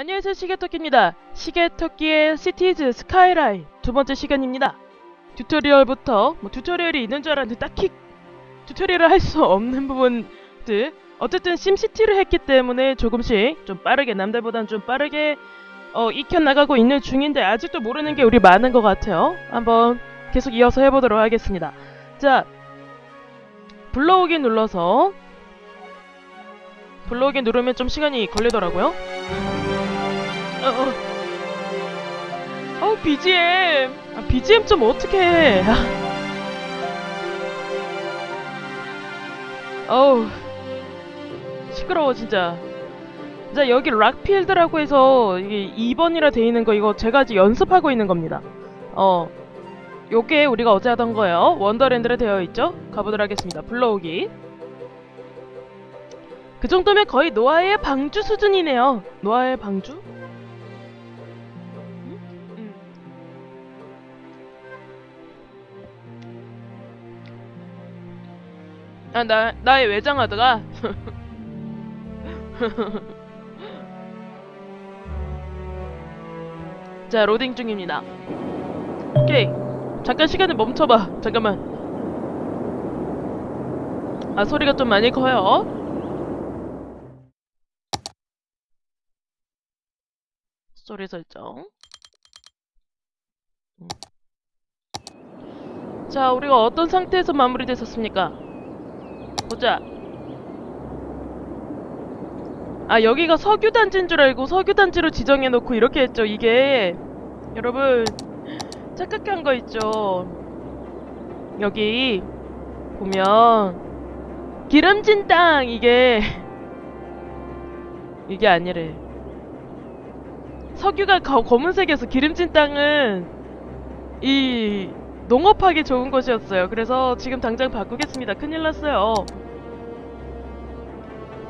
안녕하세요 시계토끼입니다. 시계토끼의 시티즈 스카이라인 두 번째 시간입니다. 튜토리얼부터 뭐 튜토리얼이 있는 줄 알았는데 딱히 튜토리얼을 할 수 없는 부분들 어쨌든 심시티를 했기 때문에 조금씩 좀 빠르게 남들보단 좀 빠르게 어, 익혀나가고 있는 중인데 아직도 모르는 게 우리 많은 것 같아요. 한번 계속 이어서 해보도록 하겠습니다. 자 불러오기 눌러서 불러오기 누르면 좀 시간이 걸리더라고요. 어, 어. 어 BGM 아, BGM 좀 어떻게 해? 어우 시끄러워 진짜. 자 여기 락필드라고 해서 이게 2번이라 돼 있는 거 이거 제가 아직 연습하고 있는 겁니다. 어 요게 우리가 어제 하던 거예요. 원더랜드로 되어 있죠? 가보도록 하겠습니다. 불러오기. 그 정도면 거의 노아의 방주 수준이네요. 노아의 방주? 아, 나, 나의 외장하드가? 자, 로딩 중입니다. 오케이. 잠깐 시간을 멈춰봐. 잠깐만. 아, 소리가 좀 많이 커요. 소리 설정. 음. 자, 우리가 어떤 상태에서 마무리됐었습니까? 보자. 아, 여기가 석유단지인 줄 알고 석유단지로 지정해놓고 이렇게 했죠. 이게, 여러분, 착각한 거 있죠. 여기, 보면, 기름진 땅, 이게, 이게 아니래. 석유가 거, 검은색에서 기름진 땅은, 이, 농업하기 좋은 곳이었어요. 그래서 지금 당장 바꾸겠습니다. 큰일 났어요.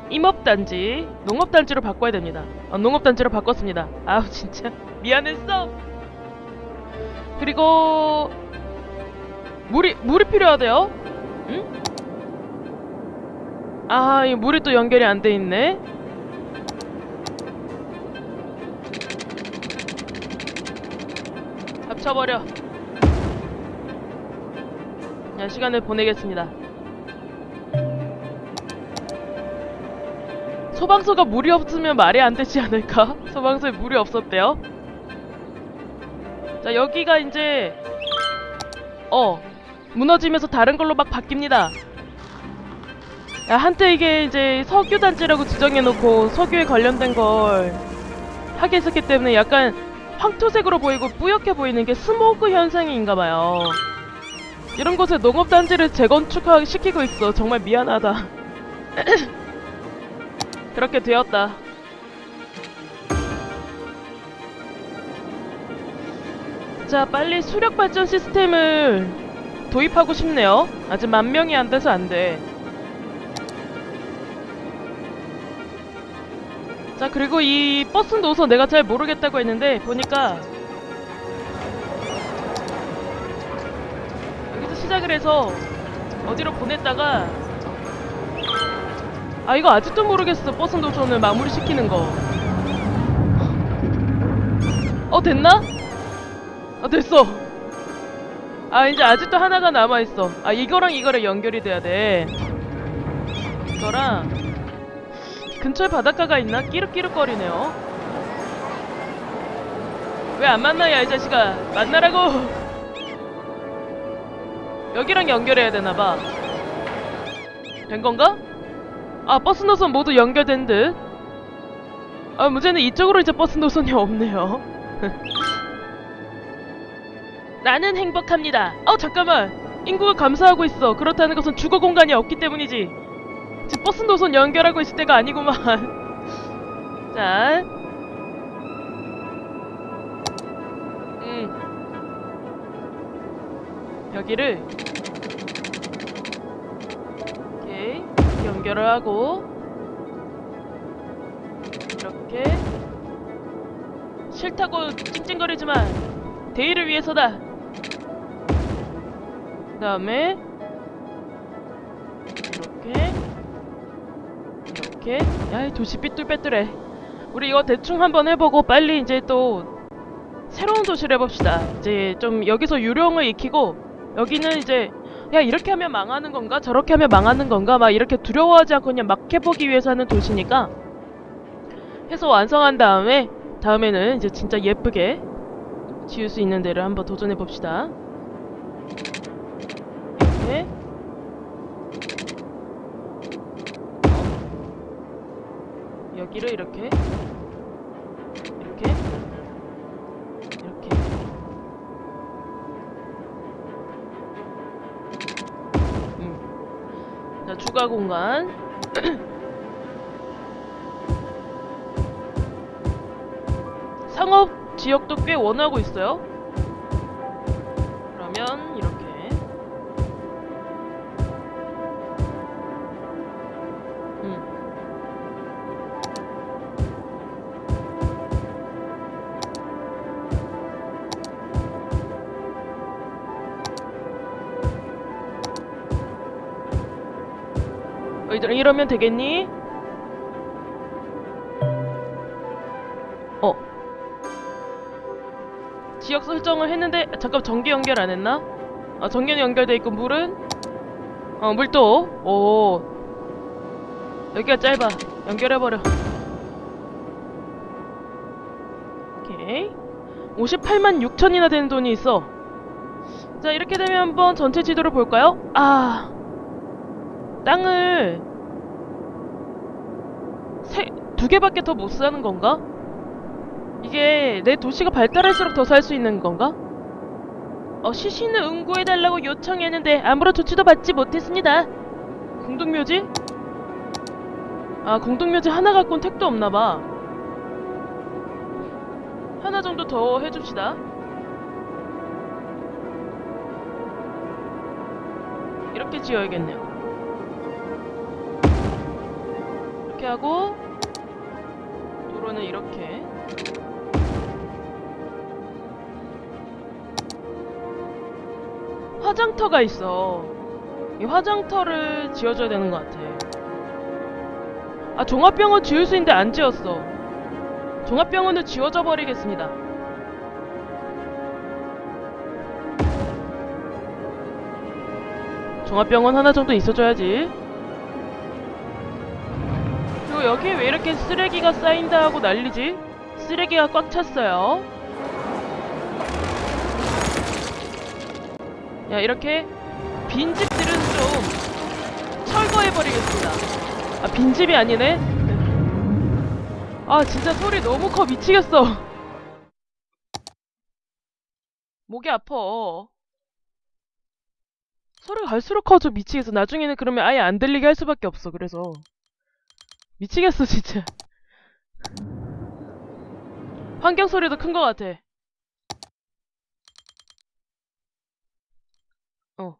임업단지, 농업단지로 바꿔야 됩니다. 어, 농업단지로 바꿨습니다. 아우 진짜 미안했어. 그리고 물이 물이 필요하대요. 응? 아, 이 물이 또 연결이 안 돼 있네. 합쳐버려. 야, 시간을 보내겠습니다. 소방서가 물이 없으면 말이 안 되지 않을까? 소방서에 물이 없었대요. 자, 여기가 이제 어 무너지면서 다른 걸로 막 바뀝니다. 야, 한때 이게 이제 석유 단지라고 지정해놓고 석유에 관련된 걸 하게 했었기 때문에 약간 황토색으로 보이고 뿌옇게 보이는 게 스모그 현상인가봐요. 이런 곳에 농업단지를 재건축시키고 있어. 정말 미안하다. 그렇게 되었다. 자, 빨리 수력 발전 시스템을 도입하고 싶네요. 아직 만 명이 안 돼서 안 돼. 자, 그리고 이 버스 노선 내가 잘 모르겠다고 했는데, 보니까 여기서 시작을 해서 어디로 보냈다가 아 이거 아직도 모르겠어 버스 노선을 마무리 시키는 거. 어 됐나? 아 됐어. 아 이제 아직도 하나가 남아 있어. 아 이거랑 이거랑 연결이 돼야 돼. 이거랑 근처에 바닷가가 있나? 끼룩끼룩거리네요. 왜 안 만나 야이 자식아? 만나라고. 여기랑 연결해야 되나봐. 된 건가? 아 버스 노선 모두 연결된 듯. 아 문제는 이쪽으로 이제 버스 노선이 없네요. 나는 행복합니다. 어 잠깐만. 인구가 감소하고 있어. 그렇다는 것은 주거 공간이 없기 때문이지. 지금 버스 노선 연결하고 있을 때가 아니구만. 자. 음. 여기를 오케이. 연결을 하고 이렇게 싫다고 찡찡거리지만 대의를 위해서다. 그 다음에 이렇게 이렇게. 야이 도시 삐뚤빼뚤해. 우리 이거 대충 한번 해보고 빨리 이제 또 새로운 도시를 해봅시다. 이제 좀 여기서 유령을 익히고 여기는 이제 야 이렇게 하면 망하는 건가? 저렇게 하면 망하는 건가? 막 이렇게 두려워하지 않고 그냥 막 해보기 위해서 하는 도시니까. 해서 완성한 다음에 다음에는 이제 진짜 예쁘게 지을 수 있는 데를 한번 도전해 봅시다. 이렇게 여기를 이렇게 이렇게 주가 공간 상업 지역도 꽤 원하고 있어요. 이러면 되겠니? 어. 지역 설정을 했는데 아, 잠깐 전기 연결 안 했나? 아 전기는 연결돼 있고 물은 어 물도 오 여기가 짧아 연결해버려 오케이 58만 6천이나 되는 돈이 있어 자 이렇게 되면 한번 전체 지도를 볼까요? 아 땅을 세, 두 개밖에 더 못 사는 건가? 이게 내 도시가 발달할수록 더 살 수 있는 건가? 어, 시신을 응고해달라고 요청했는데 아무런 조치도 받지 못했습니다. 공동묘지? 아, 공동묘지 하나 갖고는 택도 없나봐. 하나 정도 더 해줍시다. 이렇게 지어야겠네요. 이렇게 하고 도로는 이렇게. 화장터가 있어. 이 화장터를 지어줘야 되는 것 같아. 아 종합병원 지을 수 있는데 안 지었어. 종합병원을 지워져 버리겠습니다. 종합병원 하나 정도 있어줘야지 여기에 왜 이렇게 쓰레기가 쌓인다 하고 난리지? 쓰레기가 꽉 찼어요. 야, 이렇게 빈집들은 좀 철거해버리겠습니다. 아, 빈집이 아니네? 아, 진짜 소리 너무 커 미치겠어. 목이 아파. 소리가 갈수록 커져 미치겠어. 나중에는 그러면 아예 안 들리게 할 수밖에 없어. 그래서. 미치겠어 진짜. 환경 소리도 큰 것 같아. 어.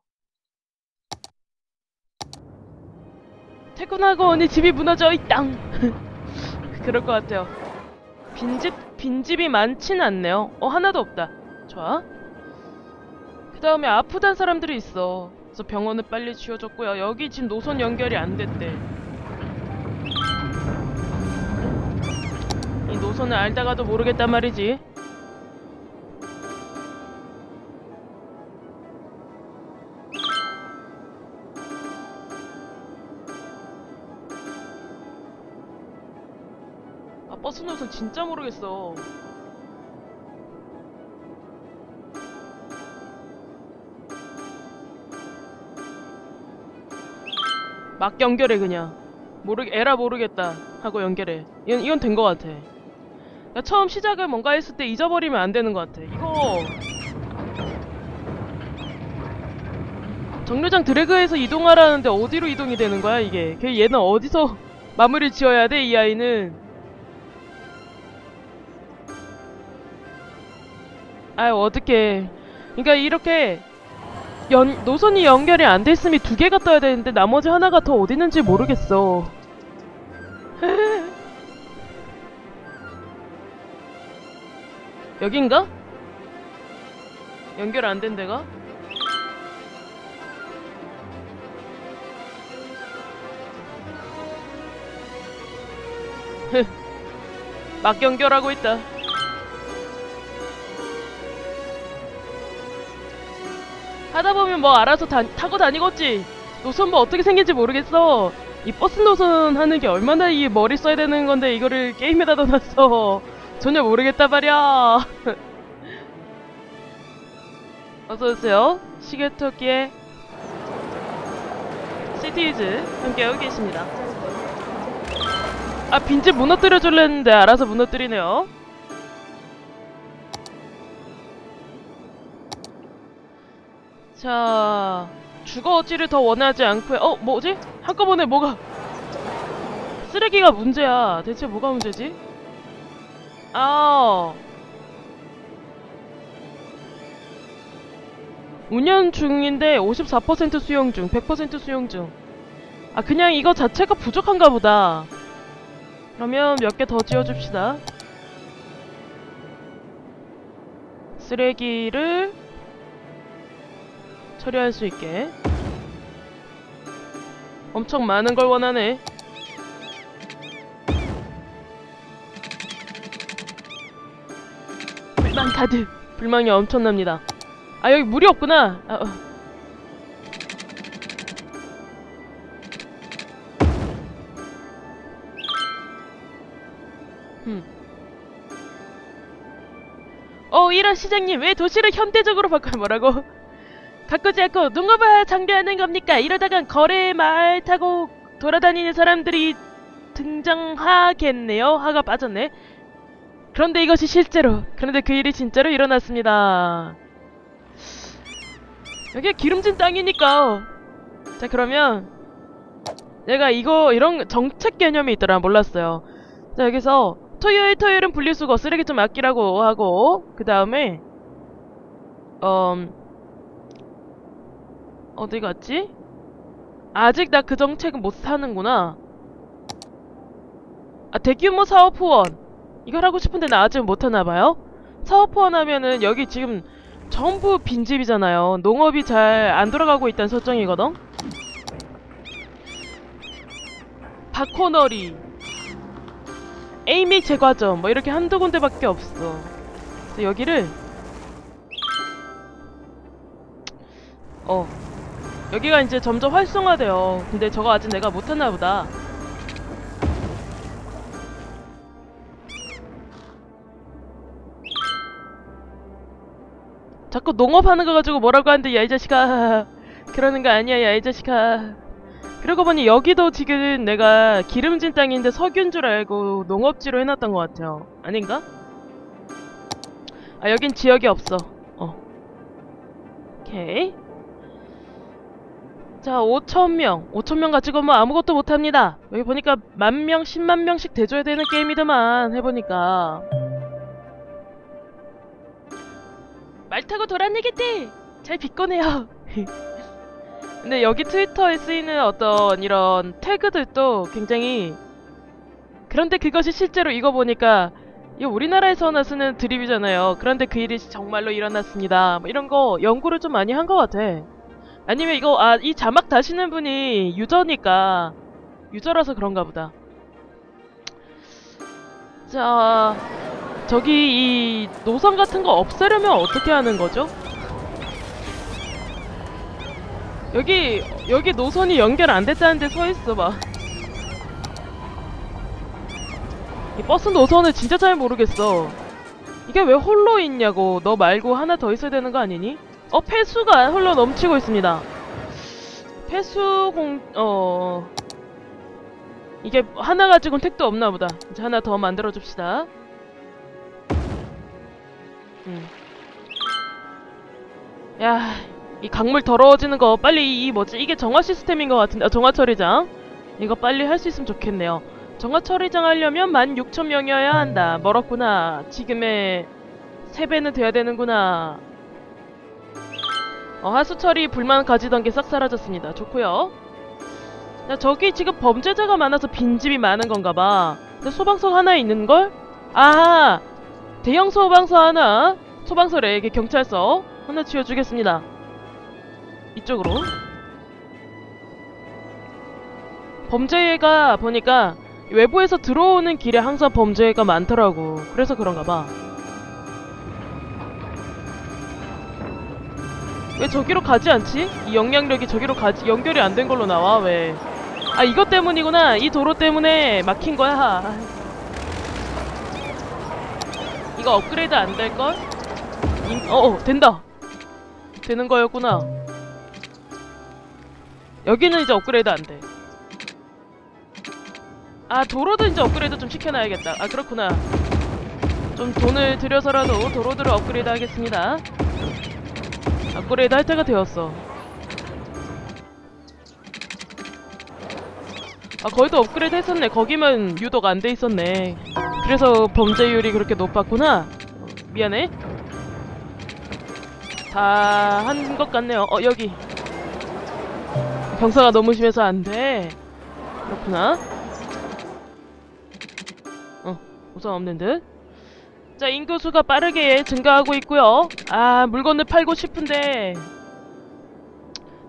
퇴근하고 오니 집이 무너져 있당 그럴 것 같아요. 빈집 빈집이 많진 않네요. 어 하나도 없다. 좋아. 그 다음에 아프단 사람들이 있어. 그래서 병원을 빨리 지어줬고요. 여기 지금 노선 연결이 안 됐대 이 노선을 알다가도 모르겠단 말이지. 아 버스 노선 진짜 모르겠어. 막 연결해 그냥. 모르 에라 모르겠다 하고 연결해. 이건 이건 된것 같아. 나 처음 시작을 뭔가 했을 때 잊어버리면 안 되는 것 같아. 이거 정류장 드래그해서 이동하라는데 어디로 이동이 되는 거야 이게? 걔 얘는 어디서 마무리 지어야 돼 이 아이는? 아유 어떡해. 그러니까 이렇게 연, 노선이 연결이 안돼 있으면 두 개가 떠야 되는데 나머지 하나가 더 어디 있는지 모르겠어. 여긴가? 연결 안 된 데가? 막 연결하고 있다. 하다 보면 뭐 알아서 다, 타고 다니겠지. 노선 뭐 어떻게 생긴지 모르겠어. 이 버스 노선 하는 게 얼마나 이 머리 써야 되는 건데 이거를 게임에다 넣어놨어. 전혀 모르겠다 말이야. 어서오세요. 시계토끼의 시티즈 함께하고 계십니다. 아 빈집 무너뜨려 줄려 했는데 알아서 무너뜨리네요. 자 주거지를 더 원하지 않고요. 어 뭐지? 한꺼번에 뭐가 쓰레기가 문제야. 대체 뭐가 문제지? 아 운영 중인데 54% 수용 중, 100% 수용 중. 아 그냥 이거 자체가 부족한가 보다. 그러면 몇 개 더 지어줍시다. 쓰레기를 처리할 수 있게. 엄청 많은 걸 원하네. 가득. 불만이 엄청납니다. 아 여기 물이 없구나. 아, 어. 음. 어 이런 시장님 왜 도시를 현대적으로 바꿔 뭐라고? 가꾸지 않고 농업을 장려하는 겁니까? 이러다간 거래 말 타고 돌아다니는 사람들이 등장하겠네요. 하가 빠졌네. 그런데 이것이 실제로 그런데 그 일이 진짜로 일어났습니다. 여기 기름진 땅이니까 자 그러면 내가 이거 이런 정책 개념이 있더라 몰랐어요. 자 여기서 토요일 토요일은 분리수거 쓰레기 좀 아끼라고 하고 그 다음에 음 어디 갔지? 아직 나 그 정책은 못 사는구나. 아 대규모 사업 후원 이걸 하고 싶은데 나 아직 못 하나 봐요. 사업 후원 하면은 여기 지금 전부 빈집이잖아요. 농업이 잘 안 돌아가고 있다는 설정이거든. 바코너리 에이믹 제과점 뭐 이렇게 한두 군데밖에 없어. 그래서 여기를 어 여기가 이제 점점 활성화돼요. 근데 저거 아직 내가 못했나 보다. 자꾸 농업하는 거 가지고 뭐라고 하는데 야 이 자식아. 그러는 거 아니야 야 이 자식아. 그러고 보니 여기도 지금 내가 기름진 땅인데 석유인 줄 알고 농업지로 해놨던 것 같아요. 아닌가? 아 여긴 지역이 없어. 어. 오케이. 자 5천명. 5천명 가지고 뭐 아무것도 못합니다. 여기 보니까 만명 10만명씩 대줘야 되는 게임이더만 해보니까 말 타고 돌아다니겠대! 잘 비꼬네요. 근데 여기 트위터에 쓰이는 어떤 이런 태그들도 굉장히 그런데 그것이 실제로 이거 보니까 이거 우리나라에서나 쓰는 드립이잖아요. 그런데 그 일이 정말로 일어났습니다. 뭐 이런 거 연구를 좀 많이 한 것 같아. 아니면 이거 아 이 자막 다시는 분이 유저니까 유저라서 그런가 보다. 자 저기 이 노선 같은 거 없애려면 어떻게 하는 거죠? 여기 여기 노선이 연결 안 됐다는데 서 있어 봐. 이 버스 노선을 진짜 잘 모르겠어. 이게 왜 홀로 있냐고. 너 말고 하나 더 있어야 되는 거 아니니? 어 폐수가 흘러 넘치고 있습니다. 폐수 공 어. 이게 하나 가지고는 택도 없나 보다. 이제 하나 더 만들어 줍시다. 음. 야, 이 강물 더러워지는 거 빨리 이, 이 뭐지? 이게 정화 시스템인 것 같은데, 아, 정화 처리장. 이거 빨리 할 수 있으면 좋겠네요. 정화 처리장 하려면 16,000명이어야 한다. 멀었구나. 지금의 3배는 돼야 되는구나. 어, 하수 처리 불만 가지던 게 싹 사라졌습니다. 좋고요. 자, 저기 지금 범죄자가 많아서 빈집이 많은 건가 봐. 근데 소방서 하나 있는걸? 아, 대형 소방서 하나, 소방서래, 이게 경찰서 하나 지어주겠습니다. 이쪽으로. 범죄가 보니까 외부에서 들어오는 길에 항상 범죄가 많더라고. 그래서 그런가 봐. 왜 저기로 가지 않지? 이 영향력이 저기로 가지 연결이 안 된 걸로 나와 왜? 아 이것 때문이구나. 이 도로 때문에 막힌 거야. 이거 업그레이드 안 될 걸? 어, 어 된다. 되는 거였구나. 여기는 이제 업그레이드 안 돼. 아 도로도 이제 업그레이드 좀 시켜놔야겠다. 아 그렇구나. 좀 돈을 들여서라도 도로들을 업그레이드 하겠습니다. 업그레이드 할 때가 되었어. 아 거기도 업그레이드 했었네. 거기만 유도가 안돼 있었네. 그래서 범죄율이 그렇게 높았구나. 어, 미안해. 다 한 것 같네요. 어 여기. 경사가 너무 심해서 안 돼. 그렇구나. 어, 우선 없는 듯. 자, 인구수가 빠르게 증가하고 있고요. 아, 물건을 팔고 싶은데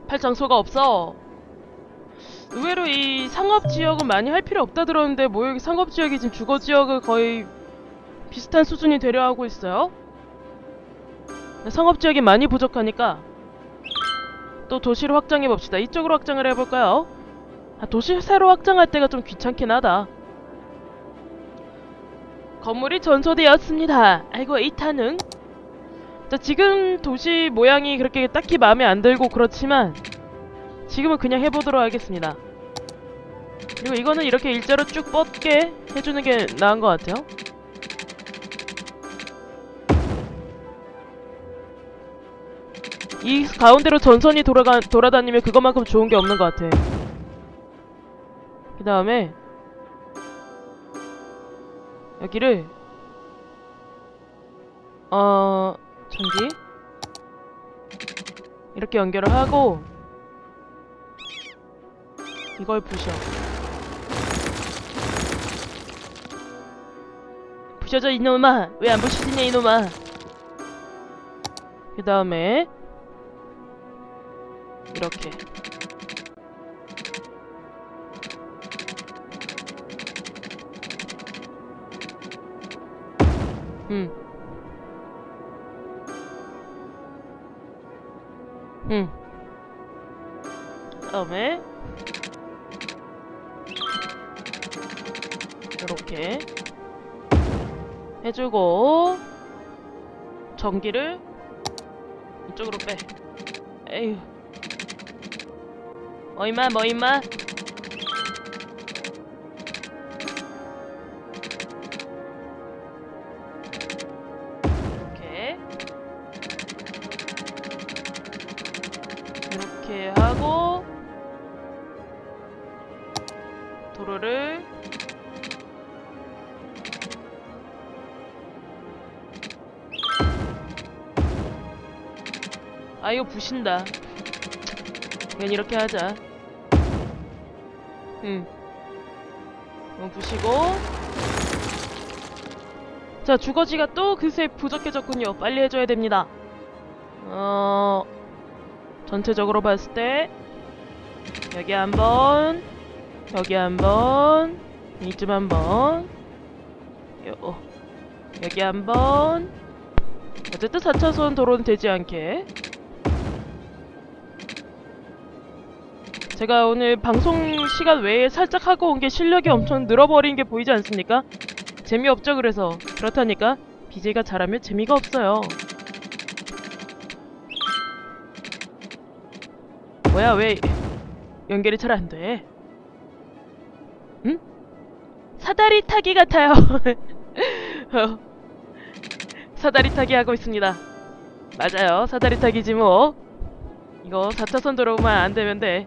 팔 장소가 없어. 의외로 이 상업지역은 많이 할 필요 없다 들었는데 뭐 여기 상업지역이 지금 주거지역을 거의 비슷한 수준이 되려 하고 있어요. 상업지역이 많이 부족하니까 또 도시로 확장해 봅시다. 이쪽으로 확장을 해볼까요? 아, 도시 새로 확장할 때가 좀 귀찮긴 하다. 건물이 전소되었습니다. 아이고 이탄은 자 지금 도시 모양이 그렇게 딱히 마음에 안 들고 그렇지만 지금은 그냥 해보도록 하겠습니다. 그리고 이거는 이렇게 일자로 쭉 뻗게 해주는 게 나은 것 같아요. 이 가운데로 전선이 돌아가, 돌아다니면 그것만큼 좋은 게 없는 것 같아. 그 다음에 여기를 어... 전기 이렇게 연결을 하고 이걸 부셔 부셔져 이놈아 왜 안 부시지냐 이놈아 그 다음에 이렇게 응. 응. 그다음에 전기를 이쪽으로 빼. 에휴. 뭐 임마 뭐 임마 이렇게 이렇게 하고 도로를 아 이거 부신다. 그냥 이렇게 하자. 응. 이거 부시고. 자 주거지가 또 그새 부족해졌군요. 빨리 해줘야 됩니다. 어... 전체적으로 봤을 때 여기 한번 여기 한번 이쯤 한번. 요, 어. 여기 한번. 어쨌든 4차선 도로는 되지 않게 제가 오늘 방송 시간 외에 살짝 하고 온 게 실력이 엄청 늘어버린 게 보이지 않습니까? 재미없죠 그래서. 그렇다니까 BJ가 잘하면 재미가 없어요. 뭐야 왜 연결이 잘 안돼? 응? 사다리 타기 같아요. 어. 사다리 타기 하고 있습니다. 맞아요. 사다리 타기지 뭐. 이거 4차선 도로만 안되면 돼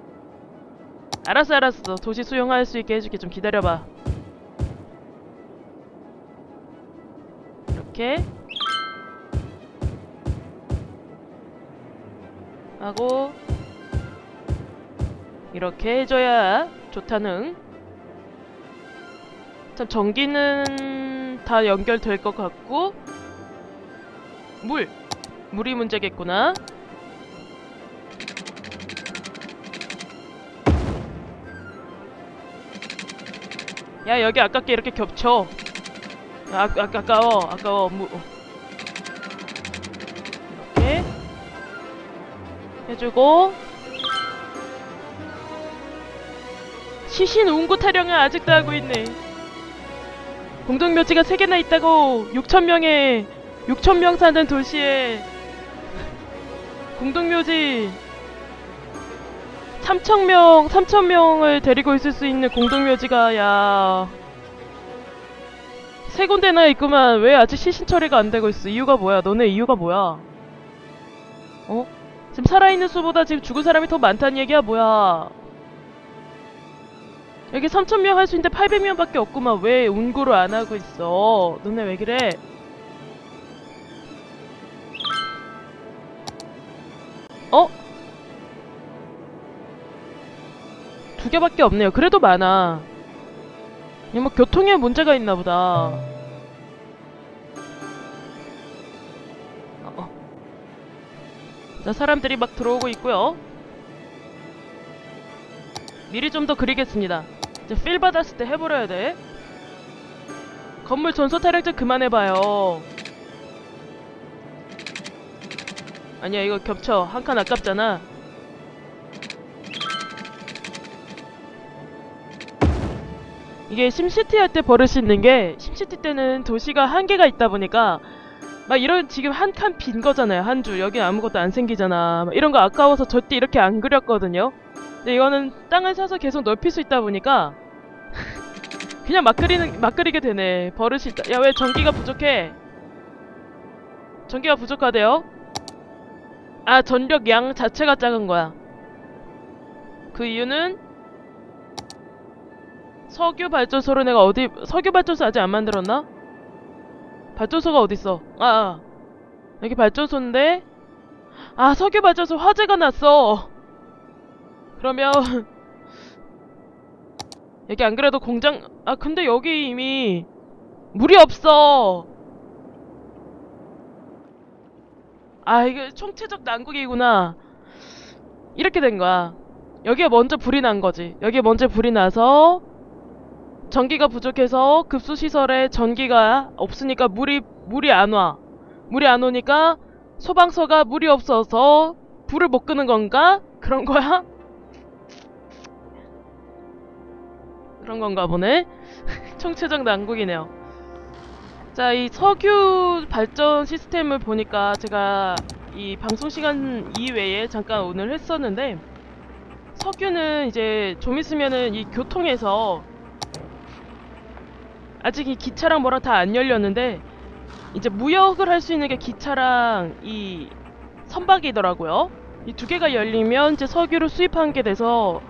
알았어 알았어. 도시 수용할 수 있게 해줄게. 좀 기다려봐. 이렇게. 하고. 이렇게 해줘야 좋다는. 참 전기는 다 연결될 것 같고. 물! 물이 문제겠구나 야 여기 아깝게 이렇게 겹쳐. 아, 아, 아까워 아까워. 무, 어. 이렇게 해주고. 시신 운구 타령을 아직도 하고 있네. 공동묘지가 3개나 있다고 6천명의 6천명 사는 도시에. 공동묘지 3천명 3천명을 데리고 있을 수 있는 공동묘지가 야... 세 군데나 있구만. 왜 아직 시신 처리가 안 되고 있어? 이유가 뭐야? 너네 이유가 뭐야? 어? 지금 살아있는 수보다 지금 죽은 사람이 더 많다는 얘기야? 뭐야? 여기 3천명 할 수 있는데 800명밖에 없구만. 왜 운구를 안 하고 있어? 너네 왜 그래? 어? 두 개밖에 없네요. 그래도 많아. 뭐 교통에 문제가 있나 보다. 어, 어. 자, 사람들이 막 들어오고 있고요. 미리 좀 더 그리겠습니다. 이제 필 받았을 때 해버려야 돼. 건물 전소 좀 그만해봐요. 아니야 이거 겹쳐 한 칸 아깝잖아 이게 심시티 할 때 버릇이 있는 게 심시티 때는 도시가 한계가 있다 보니까 막 이런 지금 한 칸 빈 거잖아요 한 줄. 여기 아무것도 안 생기잖아. 막 이런 거 아까워서 절대 이렇게 안 그렸거든요. 근데 이거는 땅을 사서 계속 넓힐 수 있다 보니까 그냥 막 그리는 막 그리게 되네. 버릇이 있다. 야 왜 전기가 부족해? 전기가 부족하대요? 아 전력 양 자체가 작은 거야. 그 이유는 석유 발전소를 내가 어디 석유 발전소 아직 안 만들었나? 발전소가 어딨어? 아, 아. 여기 발전소인데? 아 석유 발전소 화재가 났어. 그러면 여기 안 그래도 공장 아 근데 여기 이미 물이 없어. 아 이게 총체적 난국이구나. 이렇게 된 거야. 여기에 먼저 불이 난 거지. 여기에 먼저 불이 나서 전기가 부족해서 급수 시설에 전기가 없으니까 물이 물이 안 와 물이 안 오니까 소방서가 물이 없어서 불을 못 끄는 건가? 그런 거야? 그런 건가 보네 총체적 난국이네요 자, 이 석유 발전 시스템을 보니까 제가 이 방송 시간 이외에 잠깐 오늘 했었는데 석유는 이제 좀 있으면은 이 교통에서 아직 이 기차랑 뭐랑 다 안 열렸는데 이제 무역을 할 수 있는 게 기차랑 이 선박이더라고요. 이 두 개가 열리면 이제 석유를 수입하는 게 돼서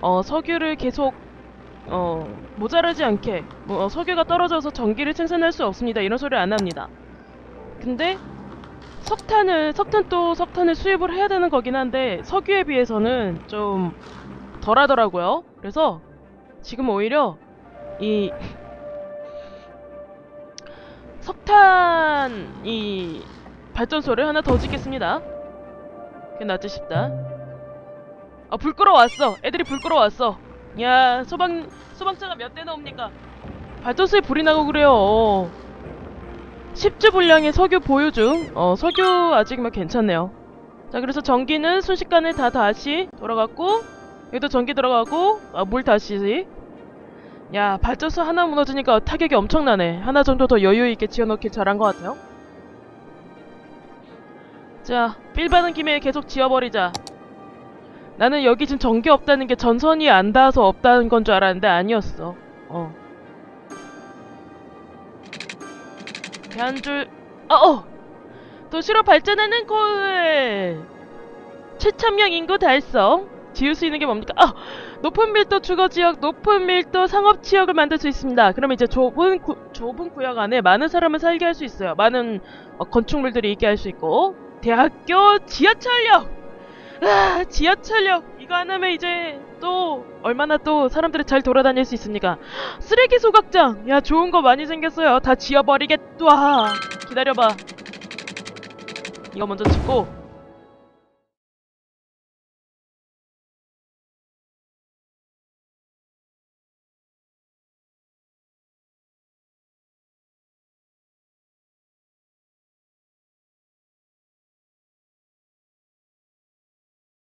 어 석유를 계속 어 모자라지 않게 뭐 어, 석유가 떨어져서 전기를 생산할 수 없습니다. 이런 소리 안 합니다. 근데 석탄을 석탄 또 석탄을 수입을 해야 되는 거긴 한데 석유에 비해서는 좀 덜하더라고요. 그래서 지금 오히려 이 석탄 이 발전소를 하나 더 짓겠습니다 그게 낫지 싶다 아 불 끌어왔어 애들이 불 끌어왔어 야 소방 소방차가 몇 대나 옵니까? 발전소에 불이 나고 그래요. 10주 분량의 석유 보유 중. 어 석유 아직 막 괜찮네요. 자 그래서 전기는 순식간에 다 다시 돌아갔고 여기도 전기 들어가고 아, 물 다시. 야 발전소 하나 무너지니까 타격이 엄청나네. 하나 정도 더 여유 있게 지어놓길 잘한 것 같아요. 자, 빌 받은 김에 계속 지어버리자. 나는 여기 지금 전기 없다는 게 전선이 안 닿아서 없다는 건 줄 알았는데 아니었어. 어. 한 줄, 어, 어! 도시로 발전하는 골! 7천명 인구 달성. 지을 수 있는 게 뭡니까? 아! 높은 밀도 주거지역, 높은 밀도 상업지역을 만들 수 있습니다. 그러면 이제 좁은, 구, 좁은 구역 안에 많은 사람을 살게 할 수 있어요. 많은 어, 건축물들이 있게 할 수 있고. 대학교 지하철역! 아, 지하철역 이거 하나면 이제 또 얼마나 또 사람들이 잘 돌아다닐 수 있습니까? 쓰레기 소각장 야 좋은 거 많이 생겼어요 다 지워버리겠다 기다려봐 이거 먼저 짓고